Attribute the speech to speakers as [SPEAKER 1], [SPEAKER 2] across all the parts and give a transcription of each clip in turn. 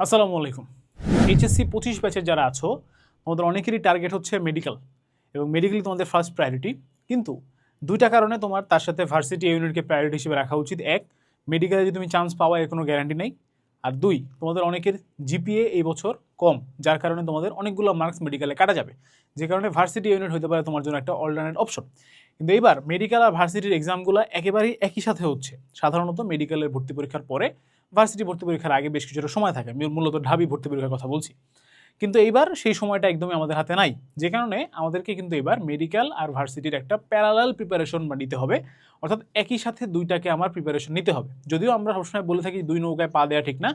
[SPEAKER 1] আসসালামু আলাইকুম। এইচএসসি পঁচিশ ব্যাচের যারা আছো, তোমাদের অনেকেরই টার্গেট হচ্ছে মেডিকেল এবং মেডিকেলই তোমাদের ফার্স্ট প্রায়োরিটি কিন্তু দুইটা কারণে তোমার তার সাথে ভার্সিটি ইউনিটকে প্রায়োরিটি হিসেবে রাখা উচিত। এক মেডিকেলে যদি তুমি চান্স পাওয়া, এর কোনো গ্যারান্টি নেই। আর দুই, তোমাদের অনেকের জিপিএ এই বছর কম, যার কারণে তোমাদের অনেকগুলো মার্কস মেডিকেলে কাটা যাবে। যে কারণে ভার্সিটি ইউনিট হতে পারে তোমার জন্য একটা অল্টারনেট অপশন কিন্তু এইবার মেডিকেল আর ভার্সিটির এক্সামগুলো একেবারেই একই সাথে হচ্ছে। সাধারণত মেডিকেলের ভর্তি পরীক্ষার পরে ভার্সিটি ভর্তি পরীক্ষার আগে বেশ কিছুটা সময় থাকে। আমি মূলত ঢাবি ভর্তি পরীক্ষার কথা বলছি। কিন্তু এইবার সেই সময়টা একদমই আমাদের হাতে নাই। যে কারণে আমাদেরকে কিন্তু এবার মেডিকেল আর ভার্সিটির একটা প্যারালাল প্রিপারেশন নিতে হবে। অর্থাৎ একই সাথে দুইটাকে আমার প্রিপারেশন নিতে হবে। যদিও আমরা সবসময় বলে থাকি দুই নৌকায় পা দেওয়া ঠিক না।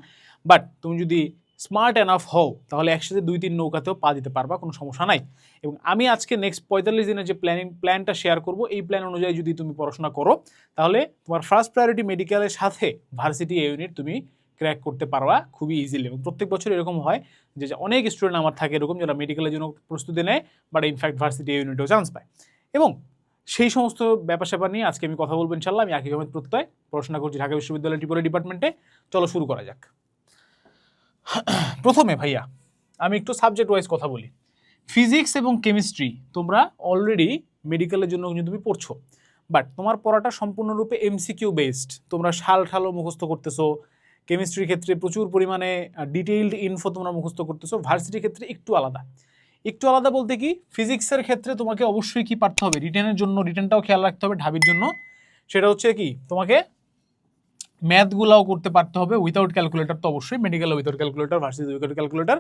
[SPEAKER 1] বাট তুমি যদি স্মার্ট এনাফ হও, তাহলে একসাথে দুই তিন নৌকাতেও পা দিতে পারবা, কোনো সমস্যা নাই। এবং আমি আজকে নেক্সট পঁয়তাল্লিশ দিনের যে প্ল্যানিং প্ল্যানটা শেয়ার করব, এই প্ল্যান অনুযায়ী যদি তুমি পড়াশোনা করো, তাহলে তোমার ফার্স্ট প্রায়োরিটি মেডিকেলের সাথে ভার্সিটি ইউনিট তুমি ক্র্যাক করতে পারবা খুবই ইজিলি এবং প্রত্যেক বছর এরকম হয় যে অনেক স্টুডেন্ট আমার থাকে এরকম যারা মেডিকেলের জন্য প্রস্তুতি নেয় বাট ইনফ্যাক্ট ভার্সিটি ইউনিটেও চান্স পায়। এবং সেই সমস্ত ব্যাপার স্যাপার নিয়ে আজকে আমি কথা বলব ইনশাল্লাহ আমি আকিব আহমেদ প্রত্যয়, পড়াশোনা করছি ঢাকা বিশ্ববিদ্যালয় টিপোরা ডিপার্টমেন্টে চলো শুরু করা যাক। প্রথমে ভাইয়া, আমি একটু সাবজেক্ট ওয়াইজ কথা বলি। ফিজিক্স এবং কেমিস্ট্রি তোমরা অলরেডি মেডিকেলের জন্য কিন্তু তুমি পড়ছো। বাট তোমার পড়াটা সম্পূর্ণরূপে এমসিকিউ বেসড তোমরা শাল ঠালও মুখস্থ করতেছো। কেমিস্ট্রির ক্ষেত্রে প্রচুর পরিমাণে ডিটেইলড ইনফো তোমরা মুখস্থ করতেছো। ভার্সিটির ক্ষেত্রে একটু আলাদা। একটু আলাদা বলতে কি ফিজিক্সের ক্ষেত্রে তোমাকে অবশ্যই কি পারতে হবে? রিটেনের জন্য রিটেনটাও খেয়াল রাখতে হবে ঢাবির জন্য। সেটা হচ্ছে কি, তোমাকে ম্যাথগুলাও করতে পারতে হবে উইথাউট ক্যালকুলেটর তো অবশ্যই medical without calculator varsity without calculator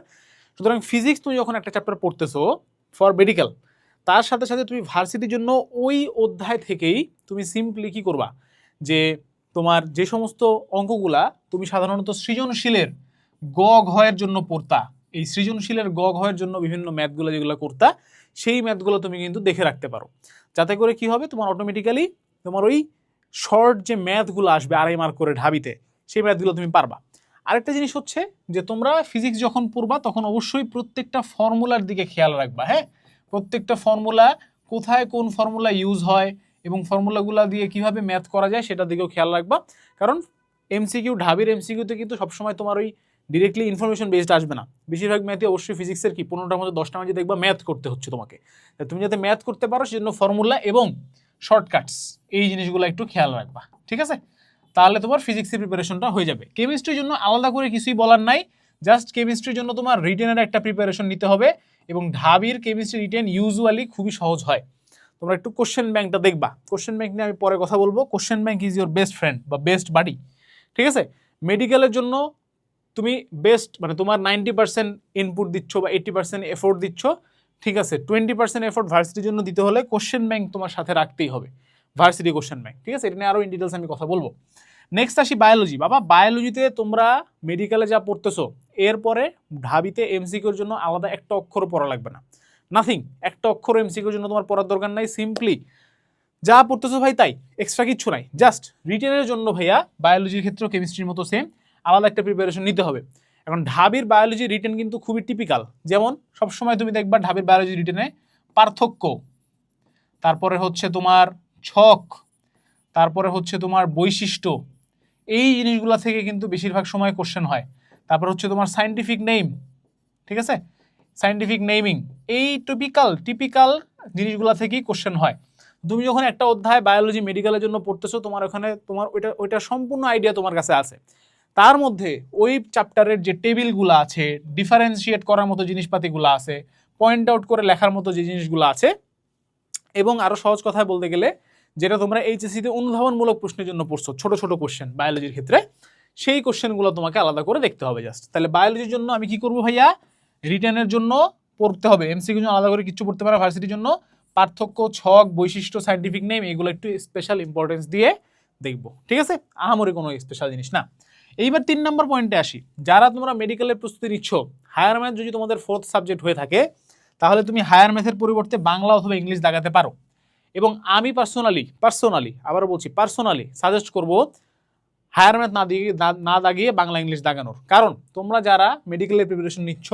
[SPEAKER 1] সুতরাং ফিজিক্স তুমি যখন একটা চ্যাপ্টার পড়তেছো ফর মেডিকেল তার সাথে সাথে তুমি ভার্সিটির জন্য ওই অধ্যায় থেকেই তুমি সিম্পলি কি করবা? যে তোমার যে সমস্ত অঙ্কগুলা তুমি সাধারণত সৃজনশীলের গ ঘয়ের জন্য পড়তা, এই সৃজনশীলের গ ঘয়ের জন্য বিভিন্ন ম্যাথগুলো যেগুলো করতা, সেই ম্যাথগুলো তুমি কিন্তু দেখে রাখতে পারো। যাতে করে কি হবে? তোমার অটোমেটিক্যালি তোমার ওই শর্ট যে ম্যাথগুলো আসবে আড়াই মার্ক করে ঢাবিতে, সেই ম্যাথগুলো তুমি পারবা। আরেকটা জিনিস হচ্ছে যে তোমরা ফিজিক্স যখন পড়বা, তখন অবশ্যই প্রত্যেকটা ফর্মুলার দিকে খেয়াল রাখবা হ্যাঁ? প্রত্যেকটা ফর্মুলা কোথায় কোন ফর্মুলা ইউজ হয় এবং ফর্মুলাগুলো দিয়ে কীভাবে ম্যাথ করা যায় সেটার দিকেও খেয়াল রাখবা। কারণ এমসিকিউ ঢাবির এমসিকিউতে কিন্তু সবসময় তোমার ওই ডিরেক্টলি ইনফরমেশন বেসড আসবে না। বেশিরভাগ ম্যাথে অবশ্যই ফিজিক্সের কি? পনেরোটার মধ্যে দশটার মধ্যে দেখবা ম্যাথ করতে হচ্ছে তোমাকে। তুমি যাতে ম্যাথ করতে পারো, সেজন্য ফর্মুলা এবং শর্টকাটস এই জিনিসগুলো একটু খেয়াল রাখবা, ঠিক আছে? তাহলে তোমার ফিজিক্সের প্রিপারেশনটা হয়ে যাবে। কেমিস্ট্রির জন্য আলাদা করে কিছুই বলার নাই জাস্ট কেমিস্ট্রির জন্য তোমার রিটেনের একটা প্রিপারেশন নিতে হবে এবং ঢাবির কেমিস্ট্রি রিটেন ইউজুয়ালি খুবই সহজ হয়। তোমরা একটু কোশ্চেন ব্যাংকটা দেখবা। কোশ্চেন ব্যাংক নিয়ে আমি পরে কথা বলব। Question bank is your best friend বা বেস্ট বাডি ঠিক আছে? মেডিকেলের জন্য তুমি বেস্ট মানে তোমার নাইনটি পার্সেন্ট ইনপুট দিচ্ছ বা এইটি পার্সেন্ট এফোর্ট দিচ্ছ ঠিক আছে টোয়েন্টি পার্সেন্ট এফোর্ট ভার্সিটির জন্য দিতে হলে কোশ্চেন ব্যাংক তোমার সাথে রাখতেই হবে। ভার্সিটি কোশ্চেন ব্যাংক ঠিক আছে? এটা নিয়ে আরও ইন ডিটেলস আমি কথা বলব। নেক্সট আসি বায়োলজি বাবা বায়োলজিতে তোমরা মেডিকেলে যা পড়তেছো, এরপরে ঢাবিতে এমসিকিউর জন্য আলাদা একটা অক্ষর পড়া লাগবে না। নাথিং একটা অক্ষর এমসিকিউর জন্য তোমার পড়ার দরকার নাই সিম্পলি যা পড়তেছো ভাই তাই এক্সট্রা কিচ্ছু নাই। জাস্ট রিটেনের জন্য ভাইয়া বায়োলজির ক্ষেত্রেও কেমিস্ট্রির মতো সেম আলাদা একটা প্রিপারেশন নিতে হবে। এখন ঢাবির বায়োলজি রিটেন কিন্তু খুবই টিপিক্যাল যেমন, সবসময় তুমি দেখবা ঢাবির বায়োলজি রিটেনে পার্থক্য। তারপরে হচ্ছে তোমার ছক, তারপরে হচ্ছে তোমার বৈশিষ্ট্য। এই জিনিসগুলো থেকে কিন্তু বেশিরভাগ সময় কোশ্চেন হয়। তারপর হচ্ছে তোমার সাইন্টিফিক নেম ঠিক আছে? সাইন্টিফিক নেমিং এই টিপিক্যাল টিপিক্যাল জিনিসগুলো থেকেই কোশ্চেন হয়। তুমি যখন একটা অধ্যায় বায়োলজি মেডিকেলের জন্য পড়তেছো, তোমার ওখানে তোমার ওইটা ওইটা সম্পূর্ণ আইডিয়া তোমার কাছে আছে। তার মধ্যে ওই চ্যাপ্টারের যে টেবিলগুলো আছে ডিফারেন্সিয়েট করার মতো জিনিসপাতিগুলো আছে পয়েন্ট আউট করে লেখার মতো যে জিনিসগুলো আছে, এবং আরও সহজ কথায় বলতে গেলে, যেটা তোমরা এইচএসসিতে অনুধাবনমূলক প্রশ্নের জন্য পড়ছো, ছোট ছোট কোশ্চেন বায়োলজির ক্ষেত্রে, সেই কোশ্চেনগুলো তোমাকে আলাদা করে দেখতে হবে জাস্ট তাহলে বায়োলজির জন্য আমি কি করব ভাইয়া? রিটার্নের জন্য পড়তে হবে এমসিকিউ জন্য আলাদা করে কিছু পড়তে পারে ভার্সিটির জন্য। পার্থক্য, ছক, বৈশিষ্ট্য সাইন্টিফিক নেম এগুলো একটু স্পেশাল ইম্পর্টেন্স দিয়ে দেখব, ঠিক আছে? আহামরি কোনো স্পেশাল জিনিস না। এইবার তিন নম্বর পয়েন্টে আসি। যারা তোমরা মেডিকেলের প্রস্তুতি নিচ্ছ হায়ার ম্যাথ যদি তোমাদের ফোর্থ সাবজেক্ট হয়ে থাকে, তাহলে তুমি হায়ার ম্যাথের পরিবর্তে বাংলা অথবা ইংলিশ দাগাতে পারো। এবং আমি পার্সোনালি পার্সোনালি আবারও বলছি পার্সোনালি সাজেস্ট করব হায়ার ম্যাথ না দিয়ে, না- না দাগিয়ে বাংলা ইংলিশ দাগানোর কারণ তোমরা যারা মেডিকেলের প্রিপারেশন নিচ্ছ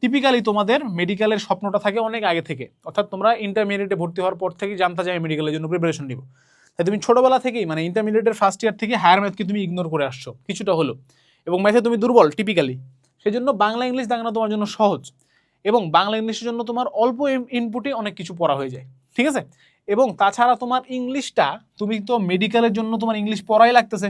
[SPEAKER 1] টিপিক্যালি তোমাদের মেডিকেলের স্বপ্নটা থাকে অনেক আগে থেকে। অর্থাৎ তোমরা ইন্টারমিডিয়েটে ভর্তি হওয়ার পর থেকেই জানতে চাই মেডিকেলের জন্য প্রিপারেশন নিব। তাই তুমি ছোটোবেলা থেকেই মানে ইন্টারমিডিয়েটের ফার্স্ট ইয়ার থেকে হায়ার ম্যাথকে তুমি ইগনোর করে আসছো? কিছুটা হলো এবং ম্যাথে তুমি দুর্বল টিপিক্যালি সেই জন্য বাংলা ইংলিশ দাগানো তোমার জন্য সহজ। এবং বাংলা ইংলিশের জন্য তোমার অল্প ইনপুটে অনেক কিছু পড়া হয়ে যায়। ঠিক আছে? এবং তাছাড়া তোমার ইংলিশটা তুমি তো মেডিকেলের জন্য তোমার ইংলিশ পড়াই লাগতেছে।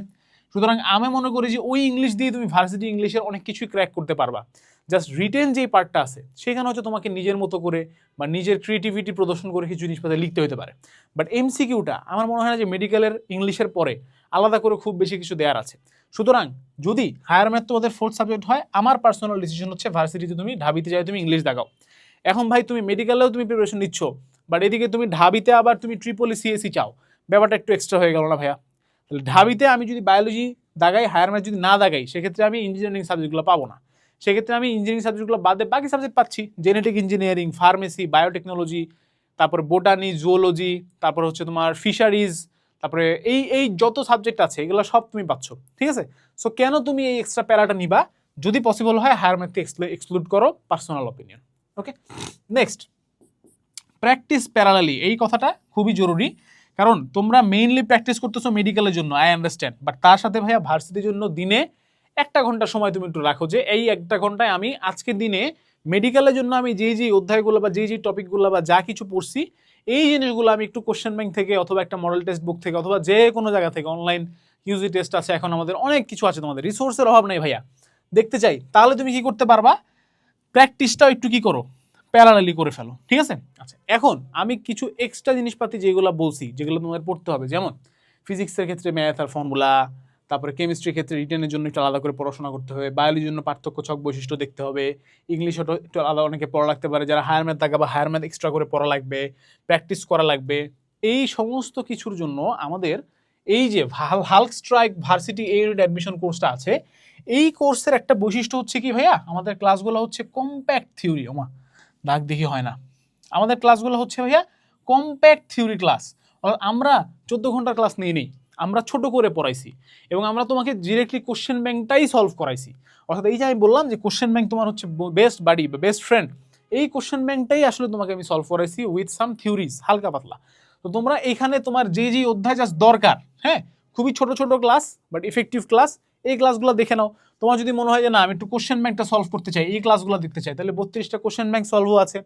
[SPEAKER 1] সুতরাং আমি মনে করি যে ওই ইংলিশ দিয়ে তুমি ভার্সিটি ইংলিশের অনেক কিছুই ক্র্যাক করতে পারবা। জাস্ট রিটেন যেই পার্টটা আছে, সেখানে হচ্ছে তোমাকে নিজের মতো করে বা নিজের ক্রিয়েটিভিটি প্রদর্শন করে কিছু জিনিসপত্র লিখতে হতে পারে। বাট এমসিকিউটা আমার মনে হয় না যে মেডিকেলের ইংলিশের পরে আলাদা করে খুব বেশি কিছু দেওয়ার আছে। সুতরাং যদি হায়ার ম্যাথ তোমাদের ফোর্থ সাবজেক্ট হয়, আমার পার্সোনাল ডিসিশন হচ্ছে ভার্সিটিতে তুমি ঢাবিতে যাই তুমি ইংলিশ দেখাও। এখন ভাই তুমি মেডিকেলেও তুমি প্রিপারেশন নিচ্ছ বাট এদিকে তুমি ঢাবিতে আবার তুমি ট্রিপলি সিএসি চাও। ব্যাপারটা একটু এক্সট্রা হয়ে গেল না ভাইয়া? তাহলে ঢাবিতে আমি যদি বায়োলজি দাগাই হায়ার ম্যাথ যদি না দাগাই, সেক্ষেত্রে আমি ইঞ্জিনিয়ারিং সাবজেক্টগুলো পাবো না। সেক্ষেত্রে আমি ইঞ্জিনিয়ারিং সাবজেক্টগুলো বাদে বাকি সাবজেক্ট পাচ্ছি। জেনেটিক ইঞ্জিনিয়ারিং ফার্মেসি বায়োটেকনোলজি তারপর বোটানি জুওলজি তারপর হচ্ছে তোমার ফিশারিজ তারপরে এই এই যত সাবজেক্ট আছে, এগুলো সব তুমি পাচ্ছ, ঠিক আছে? সো কেন তুমি এই এক্সট্রা প্যারাটা নিবা? যদি পসিবল হয় হায়ার ম্যাথকে এক্সক্লুড করো personal opinion okay next practice parallelly এই কথাটা খুবই জরুরি। কারণ তোমরা মেইনলি প্র্যাকটিস করতেছো মেডিকেলের জন্য আই আন্ডারস্ট্যান্ড বাট তার সাথে ভাইয়া ভার্সিটির জন্য দিনে একটা ঘণ্টা সময় তুমি একটু রাখো যে এই একটা ঘন্টায় আমি আজকের দিনে মেডিকেলের জন্য আমি যেই যেই অধ্যায়গুলো বা যেই যেই টপিকগুলো বা যা কিছু পড়ছি, এই জিনিসগুলো আমি একটু কোশ্চেন ব্যাংক থেকে অথবা একটা মডেল টেক্সট বুক থেকে অথবা যে কোনো জায়গা থেকে অনলাইন ইউজি টেস্ট আছে, এখন আমাদের অনেক কিছু আছে তোমাদের রিসোর্সের অভাব নেই ভাইয়া। দেখতে চাই, তাহলে তুমি কি করতে পারবা? প্র্যাকটিসটাও একটু কি করো? প্যারালালি করে ফেলো, ঠিক আছে? আচ্ছা এখন আমি কিছু এক্সট্রা জিনিসপাতি যেগুলো বলছি, যেগুলো তোমাদের পড়তে হবে। যেমন ফিজিক্সের ক্ষেত্রে ম্যাথ আর ফর্মুলা তারপরে কেমিস্ট্রির ক্ষেত্রে রিটার্নের জন্য একটু আলাদা করে পড়াশোনা করতে হবে বায়োলজির জন্য পার্থক্য ছক বৈশিষ্ট্য দেখতে হবে ইংলিশও একটু আলাদা অনেকে পড়া লাগতে পারে, যারা হায়ার ম্যাথ থাকে বা হায়ার ম্যাথ এক্সট্রা করে পড়া লাগবে প্র্যাকটিস করা লাগবে। এই সমস্ত কিছুর জন্য আমাদের এই যে হাল্ক স্ট্রাইক ভার্সিটি এই অ্যাডমিশন কোর্সটা আছে, এই কোর্সের একটা বৈশিষ্ট্য হচ্ছে কি ভাইয়া? আমাদের ক্লাসগুলো হচ্ছে কম্প্যাক্ট থিওরি ওমা। দাগ দেখি হয় না। আমাদের ক্লাসগুলো হচ্ছে ভাইয়া কম্প্যাক্ট থিওরি ক্লাস আমরা চোদ্দ ঘণ্টার ক্লাস নিয়ে নেই, আমরা ছোট করে পড়াইছি এবং আমরা তোমাকে ডিরেক্টলি কোশ্চেন ব্যাংকটাই সলভ করাইছি। অর্থাৎ এই যে আমি বললাম যে কোশ্চেন ব্যাংক তোমার হচ্ছে বেস্ট বাডি বা বেস্ট ফ্রেন্ড এই কোশ্চেন ব্যাংকটাই আসলে তোমাকে আমি সলভ করাইছি উইথ সাম থিওরিজ হালকা পাতলা। তো তোমরা এখানে তোমার যে যে অধ্যায় জাস্ট দরকার হ্যাঁ? খুবই ছোট ছোট ক্লাস বাট ইফেক্টিভ ক্লাস এই ক্লাসগুলো দেখে নাও। তোমার যদি মনে হয় যে, না, আমি একটু কোশ্চেন ব্যাংকটা সলভ করতে চাই, এই ক্লাসগুলো দেখতে চাই, তাহলে বত্রিশটা কোশ্চেন ব্যাংক সলভও আছে।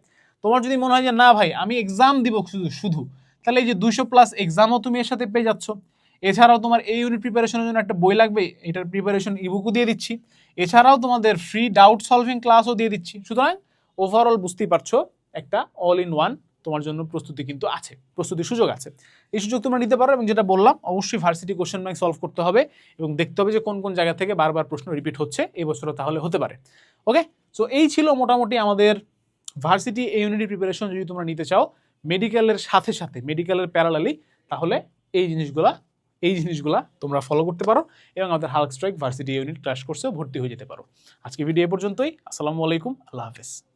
[SPEAKER 1] তোমার যদি মনে হয় যে, না ভাই, আমি এক্সাম দিব শুধু শুধু, তাহলে এই যে দুশো প্লাস এক্সামও তুমি এর সাথে পেয়ে যাচ্ছ। এছাড়াও তোমার এই ইউনিট প্রিপারেশনের জন্য একটা বই লাগবে, এটার প্রিপারেশন ইবুকও দিয়ে দিচ্ছি। এছাড়াও তোমাদের ফ্রি ডাউট সলভিং ক্লাসও দিয়ে দিচ্ছি। সুতরাং ওভারঅল বুঝতেই পারছ, একটা অল ইন ওয়ান তোমার জন্য প্রস্তুতি কিন্তু আছে, প্রস্তুতির সুযোগ আছে। এই সুযোগ তোমরা নিতে পারো এবং যেটা বললাম, অবশ্যই ভার্সিটি কোশ্চেন ব্যাংক সলভ করতে হবে এবং দেখতে হবে যে কোন কোন জায়গা থেকে বারবার প্রশ্ন রিপিট হচ্ছে, এই বছরও তাহলে হতে পারে। ওকে সো এই ছিল মোটামুটি আমাদের ভার্সিটি এই ইউনিটি প্রিপারেশন যদি তোমরা নিতে চাও মেডিকেলের সাথে সাথে মেডিকেলের প্যারালালি তাহলে এই জিনিসগুলা এই জিনিসগুলা তোমরা ফলো করতে পারো এবং আমাদের Hulk Strike varsity unit class কোর্সেও ভর্তি হয়ে যেতে পারো। আজকে ভিডিও এ পর্যন্তই, আসসালামু আলাইকুম, আল্লাহ হাফেজ।